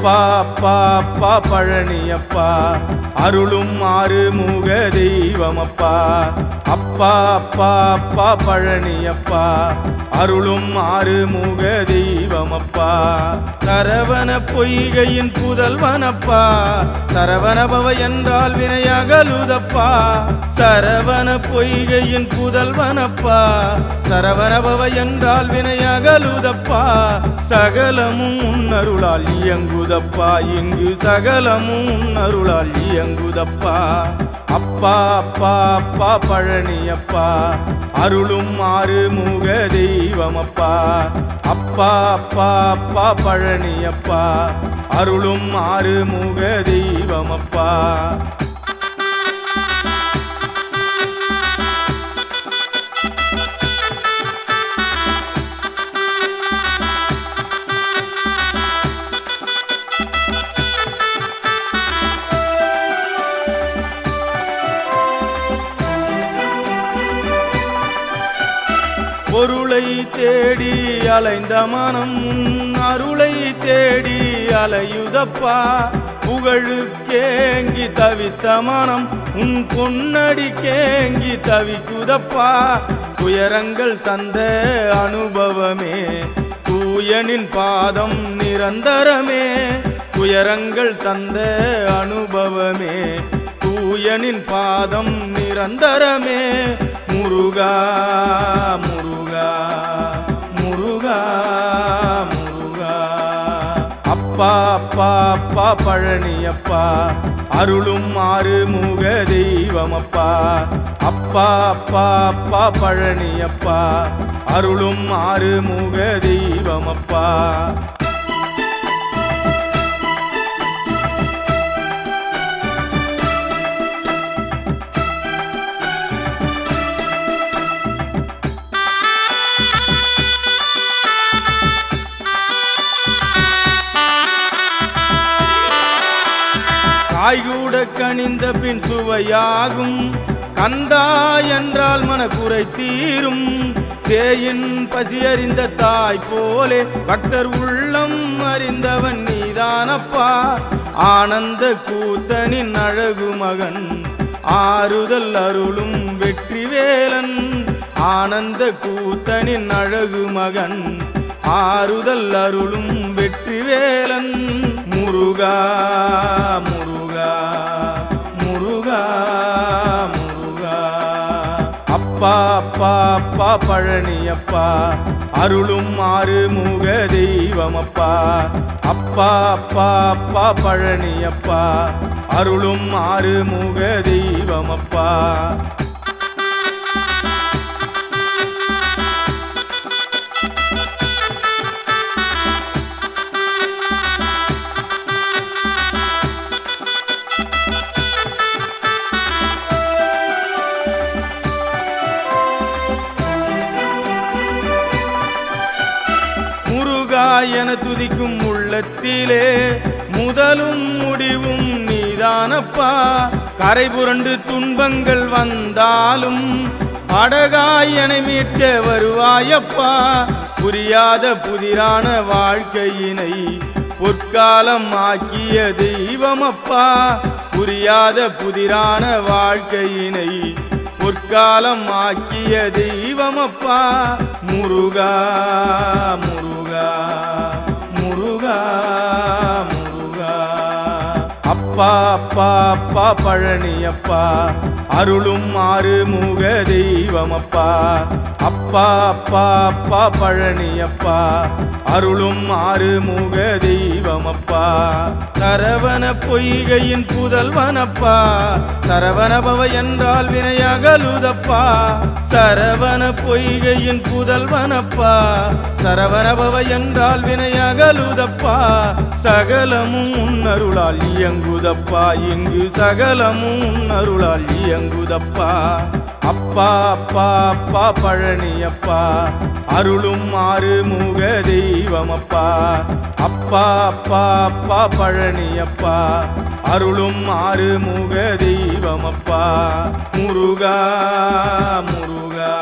அப்பா அப்பா அப்பா பழனியப்பா. அருளும் ஆறுமுக தெய்வமப்பா. அப்பா அப்பா அப்பா பழனியப்பா. அருளும் ஆறுமுக தெய்வமப்பா. சரவண பொய்கையின் புதல்வனப்பா. சரவணபவ என்றால் வினையகலுதப்பா. சரவண பொய்கையின் புதல்வனப்பா. சரவணபவ என்றால் வினையகலுதப்பா. சகலமும் உன்னருளால் இயங்குதப்பா. இங்கு சகலமும் உன்னருளால் இயங்குதப்பா. அப்பா அப்பா அப்பா பழனியப்பா. அருளும் ஆறு முக தெய்வமப்பா. அப்பா அப்பா அப்பா பழனியப்பா. அருளும் ஆறு ஆறுமுக தெய்வமப்பா. அருளை தேடி அலைந்த மனம் உன் அருளை தேடி அலையுதப்பா. புகழுக்கேங்கி தவித்த மனம் உன் பொன்னடி கேங்கி தவிக்குதப்பா. துயரங்கள் தந்த அனுபவமே தூயனின் பாதம் நிரந்தரமே. துயரங்கள் தந்த அனுபவமே தூயனின் பாதம் நிரந்தரமே. முருகா முருகா. முருகா முருகா. அப்பா அப்பா அப்பா பழனி அப்பா அருளும் ஆறு முக தெய்வம் அப்பா அப்பா அப்பா அப்பா பழனி அப்பா அருளும் ஆறு முக தெய்வம் அப்பா காய்கூட கனிந்த பின் சுவையாகும். கந்தா என்றால் மனக்குறை தீரும். சேயின் பசியறிந்த தாய் போலே பக்தர் உள்ளம் அறிந்தவன் நீதானப்பா. ஆனந்த கூத்தனின் அழகு மகன் ஆறுதல் அருளும் வெற்றி வேலன் ஆனந்த கூத்தனின் அழகு மகன் ஆறுதல் அருளும் வெற்றி வேலன் முருகா அப்பா அப்பா அப்பா பழனியப்பா. அருளும் ஆறுமுக தெய்வமப்பா. அப்பா அப்பா அப்பா பழனியப்பா. அருளும் ஆறுமுக தெய்வமப்பா. என துதிக்கும் உள்ளத்திலே முதலும் முடிவும் நீதானப்பா. கரை புரண்டு துன்பங்கள் வந்தாலும் அடகாய் என மீட்க வருவாயப்பா. புரியாத புதிரான வாழ்க்கையினை பொற்காலம் ஆக்கிய தெய்வமப்பா. புரியாத புதிரான வாழ்க்கையினை பொற்காலம் ஆக்கிய தெய்வமப்பா. முருகா முருகா. முருகா. அப்பா அப்பா அப்பா பழனி அப்பா பழனியப்பா. அருளும் ஆறுமுக தெய்வம் அப்பா அப்பா அப்பா அப்பா பழனி அப்பா அருளும் ஆறுமுக தெய்வமப்பா சரவண பொய்கையின் புதல்வனப்பா சரவணபவ என்றால் வினையகலுதப்பா சரவண பொய்கையின் புதல்வனப்பா சரவணபவ என்றால் வினையகலுதப்பா சகலமும் உன்னருளால் இயங்குதப்பா இங்கு சகலமும் உன்னருளால் இயங்குதப்பா. அப்பா அப்பா அப்பா பழனி அப்பா அருளும் ஆறு முக தெய்வம் அப்பா அப்பா அப்பா அப்பா பழனி அப்பா அருளும் ஆறு முக தெய்வம் அப்பா முருகா முருகா.